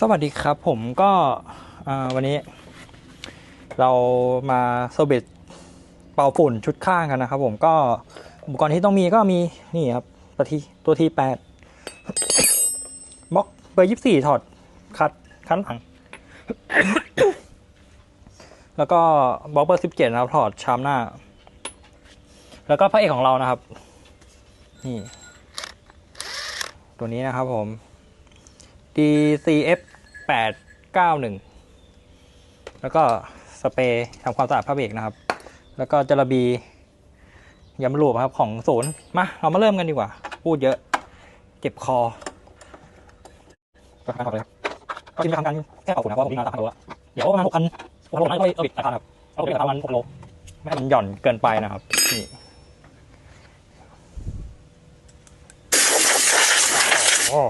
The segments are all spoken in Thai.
สวัสดีครับผมก็วันนี้ เรามาเซอร์วิสเป่าฝุ่นชุดข้างกันนะครับผมก็อุปกรณ์ที่ต้องมีก็มีนี่ครับตัวทีตัวทีแปดบล็อกเบอร์ยี่สี่ถอดคัดคันหลัง แล้วก็บล็อกเบอร์สิบเจ็ดนะครับถอดชามหน้า แล้วก็พระเอกของเรานะครับ นี่ ตัวนี้นะครับผม DCF 891 แล้วก็สเปรย์ทำความสะอาดผ้าเบรกนะครับ แล้วก็จระบียำรูปครับของศูนย์มา เรามาเริ่มกันดีกว่า พูดเยอะ เจ็บคอไปไปเลยครับก็ทีมทำการแก้เป่าฝุ่นนะเพราะผมมีงานตามโลละเดี๋ยวประมาณหกพันหกโลนะก็เอาบิดสายพานครับเอาบิดสายพานประมาณหกโลไม่ให้มันหย่อนเกินไปนะครับนี่โอ้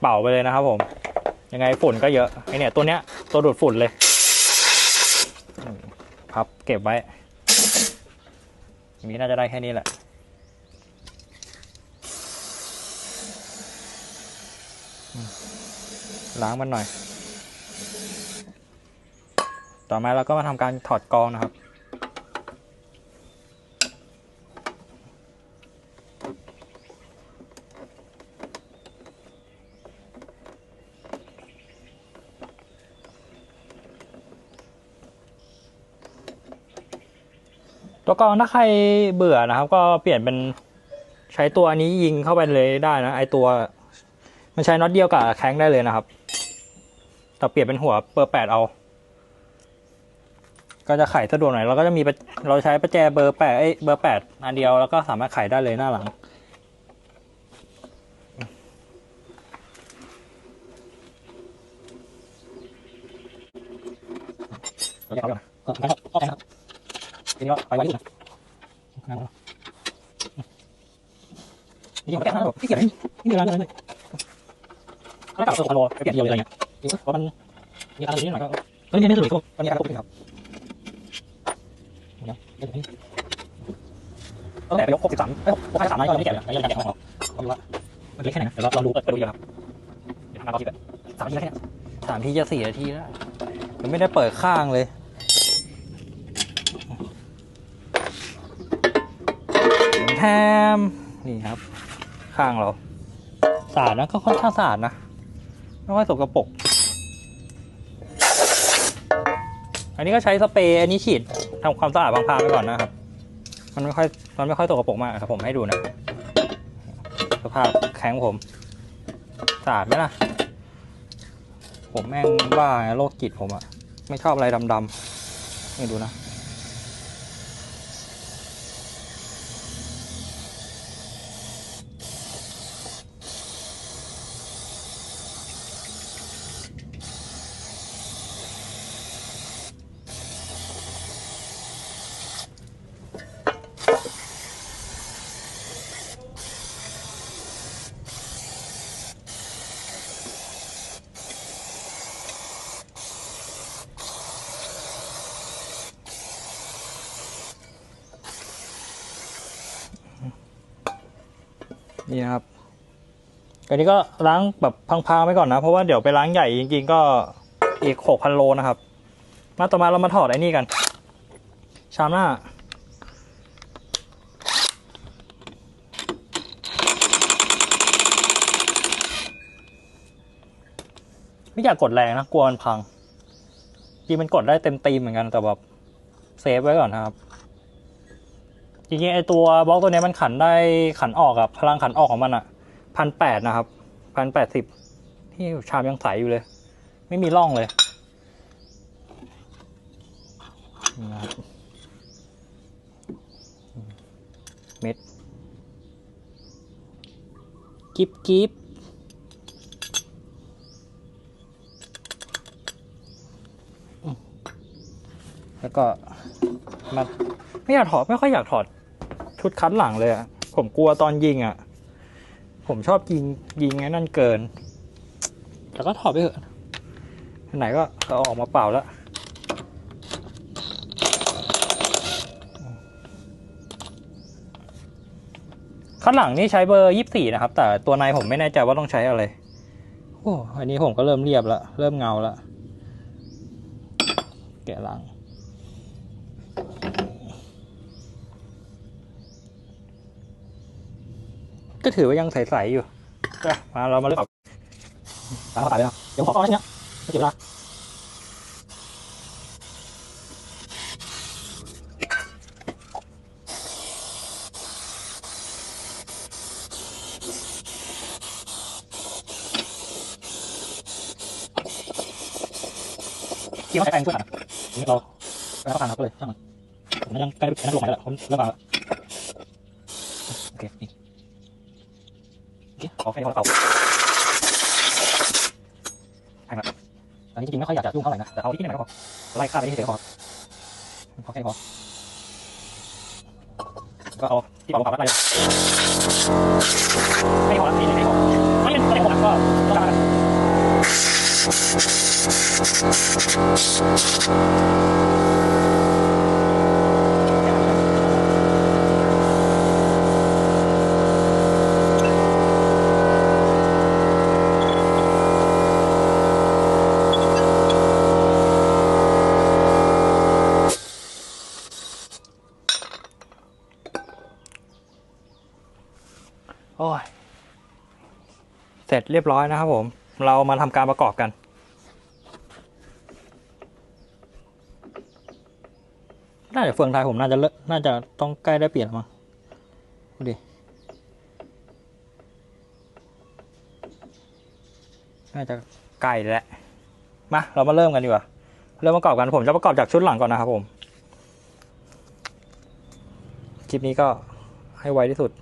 เป่าไปเลยนะครับผม ยังไงฝุ่นก็เยอะไอเนี่ยตัวเนี้ยตัวดูดฝุ่นเลยพับเก็บไว้อย่างนี้น่าจะได้แค่นี้แหละล้างมันหน่อย ต่อมาเราก็มาทำการถอดกองนะครับ ตัวกรองถ้าใครเบื่อนะครับ ก็เปลี่ยนเป็นใช้ตัวนี้ยิงเข้าไปเลยได้นะ ไอตัว มันใช้น็อตเดียวกับแข้งได้เลยนะครับ แต่เปลี่ยนเป็นหัวเบอร์แปดเอา ก็จะไขสะดวกหน่อยเราก็จะมีเราใช้ประแจเบอร์แปดเอ้เบอร์แปดอันเดียวแล้วก็สามารถไขได้เลยหน้าหลังเราจะเอาอย่างก็งั้นก็แค่ครับ ทีนี้ก็ไปไว้ที่นะนั่งแล้วนี่ยังไม่แก้นะพี่เกียรตินี่มีร้านอะไรเลยถ้าเก่าตัวคอนโลไปเปลี่ยนเดียวเลยอะไรเงี้ยเพราะมันมีอะไรนิดหน่อยก็ก็นี่ไม่สวยก็มันมีการกระตุกครับเดี๋ยเดี๋ยวตั้งแต่ไปยก63เอ้ย63นั้นก็ยังไม่แก่เลยยังแก่ของเราเอาดูว่ามันเล็กแค่ไหนนะเดี๋ยวเราลองดูเปิดดูดีครับเดี๋ยวทำมาทีแบบสามทีแล้วแค่สามทีจะสี่นาทีแล้วยังไม่ได้เปิดข้างเลย แทมนี่ครับ ข้างเราสะอาดนะก็ค่อนข้างสะอาดนะ ไม่ค่อยสกรปรกอันนี้ก็ใช้สเปรย์อันนี้ฉีดทำความสะอาดบางพาไปก่อนนะครับ มันไม่ค่อยมันไม่ค่อยสกปรกมากครับ ผมให้ดูนะสภาพแข็งผมสะอาดไหมล่ะ ผมแม่งบ้าไงโรคจิตผมอะไม่ชอบอะไรดำๆนี่ดูนะ นี่นะครับ อันนี้ก็ล้างแบบพังๆไว้ก่อนนะ เพราะว่าเดี๋ยวไปล้างใหญ่จริงๆก็อีกหกพันโลนะครับ มาต่อมาเรามาถอดไอ้นี่กัน ชามหน้า ไม่อยากกดแรงนะ กลัวมันพังจริงมันกดได้เต็มตีมเหมือนกันแต่แบบเซฟไว้ก่อนนะครับ จริงๆไอตัวบล็อกตัวนี้มันขันได้ขันออกอะพลังขันออกของมันอะพันแปดนะครับพันแปดสิบที่ชามยังใสอยู่เลย ไม่มีร่องเลยเม็ดกิบกิบแล้วก็มาไม่อยากถอด ไม่ค่อยอยากถอด ชุดคันหลังเลยอะผมกลัวตอนยิงอะผมชอบยิงยิงไงนั่นเกิน แล้วก็ถอดไปเถอะไหนก็เอาออกมาเป่าแล้วข้นหลังนี่ใช้เบอร์ยี่สี่นะครับ แต่ตัวนายผมไม่แน่ใจว่าต้องใช้อะไร โอ้อันนี้ผมก็เริ่มเรียบละเริ่มเงาละแกะหลัง ถือว่ายังใสๆอยู่มาเรามาเริ่มตามเขาตายไปแล้วเดี๋ยวขอก่อนนะเนี่ยไม่เสียเวลาที่เขาใช้แปรงช่วยขัดนี้เราไปเข้าทางเราก็เลยช่างมันผมยังใกล้ไปนั่งลงไหนแล้วผมเริ่มมาแล้วโอเคนี่ โอเคขอแค่นี้พอแล้วเก่าใช่ครับอันนี้จริงๆไม่ค่อยอยากจะยุ่งเท่าไหร่นะแต่เอาที่นี่หน่อยก็พอไล่ค่าไปที่เฉยๆก็พอพอแค่นี้พอก็เอาที่เป่าป่าไล่เลยไม่พอละนี่ไม่พอไม่เป็นไม่พอก็ก็ได้กัน โอ้ย เสร็จเรียบร้อยนะครับผม เรามาทำการประกอบกัน น่าจะเฟืองไทยผมน่าจะเลน่าจะต้องใกล้ได้เปลี่ยนมั้งดูดิ น่าจะใกล้แล้ว มา เรามาเริ่มกันดีกว่า เริ่มประกอบกันผมจะประกอบจากชุดหลังก่อนนะครับผม คลิปนี้ก็ให้ไวที่สุด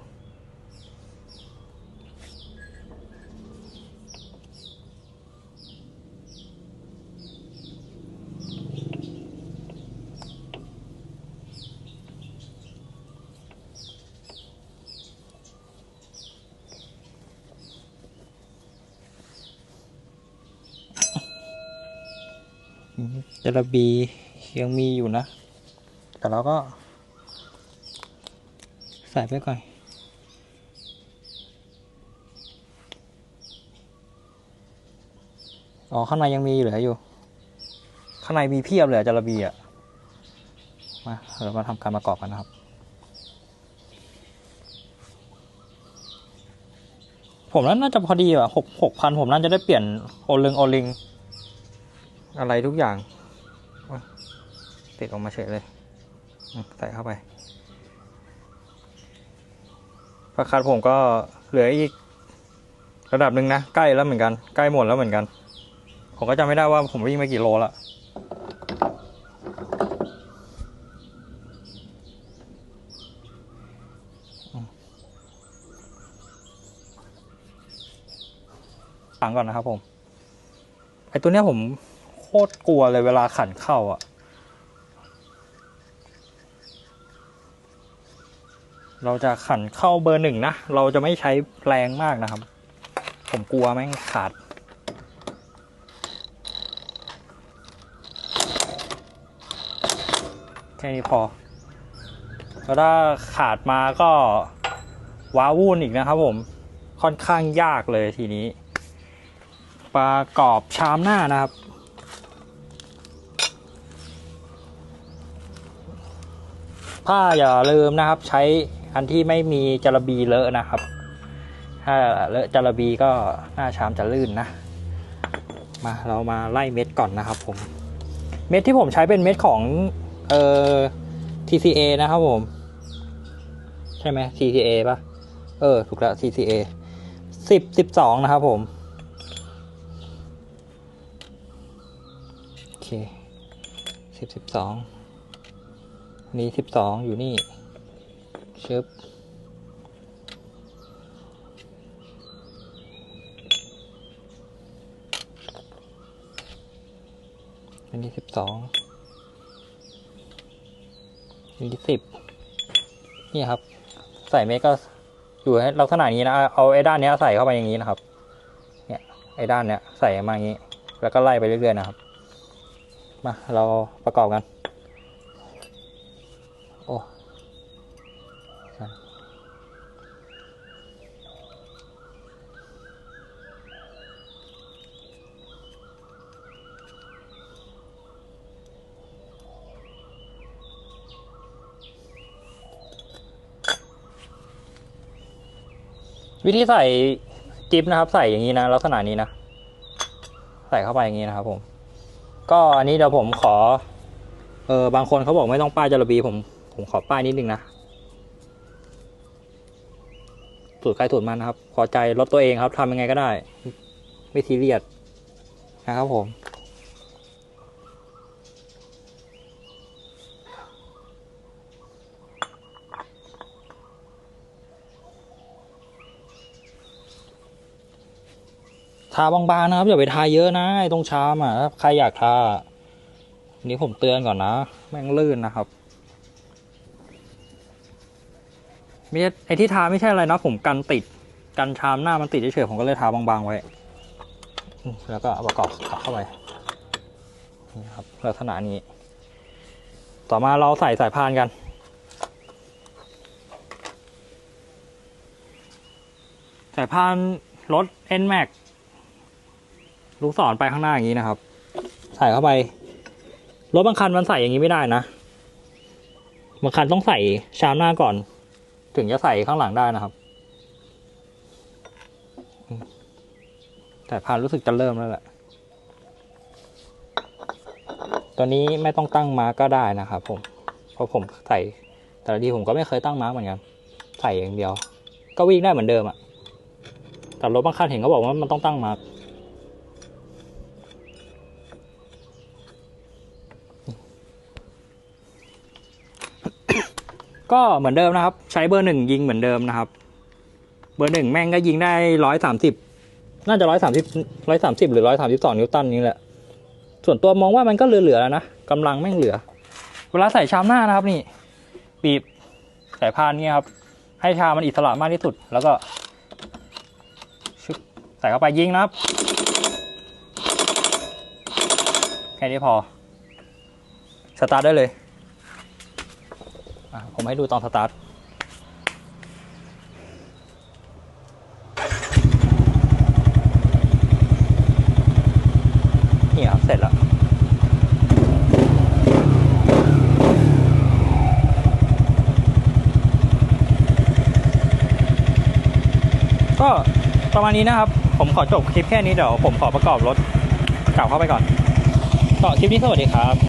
จระบียังมีอยู่นะ แต่เราก็ ใส่ไปก่อนอ๋อ ข้างในยังมีเหลืออยู่ ข้างในมีเพียบเลยอะจระบีอะ มาเรามาทำการประกอบกันนะครับ ผมว่าน่าจะพอดีอะหกหกพันผมน่าจะได้เปลี่ยนโอลึงโอลิง อะไรทุกอย่าง ติดออกมาเฉยเลย ใส่เข้าไปประคันผมก็เหลืออีกระดับหนึ่งนะ ใกล้แล้วเหมือนกัน ใกล้หมดแล้วเหมือนกัน ผมก็จำไม่ได้ว่าผมวิ่งไปกี่โลละอืมฟังก่อนนะครับผม ไอตัวเนี้ยผมโคตรกลัวเลยเวลาขันเข้าอะ เราจะขันเข้าเบอร์หนึ่งนะ เราจะไม่ใช้แรงมากนะครับ ผมกลัวแม่งขาด แค่นี้พอ แล้วถ้าขาดมาก็ว้าวุ่นอีกนะครับผม ค่อนข้างยากเลยทีนี้ ประกอบชามหน้านะครับผ้าอย่าลืมนะครับใช้ อันที่ไม่มีจระบีเลอะนะครับ ถ้าเลอะจระบีก็หน้าชามจะลื่นนะ มาเรามาไล่เม็ดก่อนนะครับผม เม็ดที่ผมใช้เป็นเม็ดของเอ่อ TCA นะครับผม ใช่ไหม TCA ปะเออ ถูกแล้ว TCA สิบสิบสองนะครับผม โอเคสิบสิบสองนี่สิบสองอยู่นี่ ชึบอันนี้สิบสองอันนี้สิบนี่ครับ ใส่เมก็อยู่ให้ลักษณะนี้นะ เอาไอ้ด้านนี้ใส่เข้าไปอย่างนี้นะครับ เนี่ยไอ้ด้านเนี้ยใส่มาอย่างนี้ แล้วก็ไล่ไปเรื่อยๆนะครับ มาเราประกอบกัน โอ้ วิธีใส่จิ๊บนะครับ ใส่อย่างนี้นะลักษณะนี้นะใส่เข้าไปอย่างนี้นะครับ ผม ก็อันนี้เดี๋ยวผมขอ เออบางคนเขาบอกไม่ต้องป้ายจระบีผม ผมขอป้ายนิดนึงนะสูตรใครสูตรมันนะครับพอใจลดตัวเองครับทำยังไงก็ได้ ไม่ทีเรียดนะครับผม ทาบางๆนะครับอย่าไปทาเยอะนะไอ้ตรงชามอะใครอยากทานี้ผมเตือนก่อนนะ แม่งลื่นนะครับไม่ใช่ไอ้ที่ทาไม่ใช่อะไรนะผมกันติดกันชามหน้ามันติดเฉยๆผมก็เลยทาบางๆไว้ แล้วก็เอาประกอบเข้าไปนี่ครับลักษณะนี้ ต่อมาเราใส่สายพานกัน สายพานรถ N Max ลูกศรไปข้างหน้าอย่างนี้นะครับ ใส่เข้าไป รถบางคันมันใส่อย่างนี้ไม่ได้นะบางคันต้องใส่ชามหน้าก่อน ถึงจะใส่ข้างหลังได้นะครับ แต่พานรู้สึกจะเริ่มแล้วแหละตัวนี้ไม่ต้องตั้งมาร์กก็ได้นะครับผมเพราะผมใส่แต่ละทีผมก็ไม่เคยตั้งมาร์กเหมือนกันใส่อย่างเดียว ก็วิ่งได้เหมือนเดิมอะแต่รถบางคันเห็นเขาบอกว่ามันต้องตั้งมาร์ก ก็เหมือนเดิมนะครับ ใช้เบอร์หนึ่งยิงเหมือนเดิมนะครับ เบอร์หนึ่งแม่งก็ยิงได้ร้อยสามสิบน่าจะร้อยสามสิบร้อยสามสิบหรือร้อยสามสิบสองนิวตันนี่แหละ ส่วนตัวมองว่ามันก็เหลือๆแล้วนะกำลังแม่งเหลือ เวลาใส่ชามหน้านะครับนี่บีบสายพานนี่ครับ ให้ชามมันอิสระมากที่สุด แล้วก็ใส่เข้าไปยิงนะครับ แค่นี้พอ สตาร์ทได้เลย ผมให้ดูตอนสตาร์ทนี่ครับเสร็จแล้วก็ประมาณนี้นะครับ ผมขอจบคลิปแค่นี้เดี๋ยวผมขอประกอบรถกลับเข้าไปก่อนต่อคลิปนี้สวัสดีครับ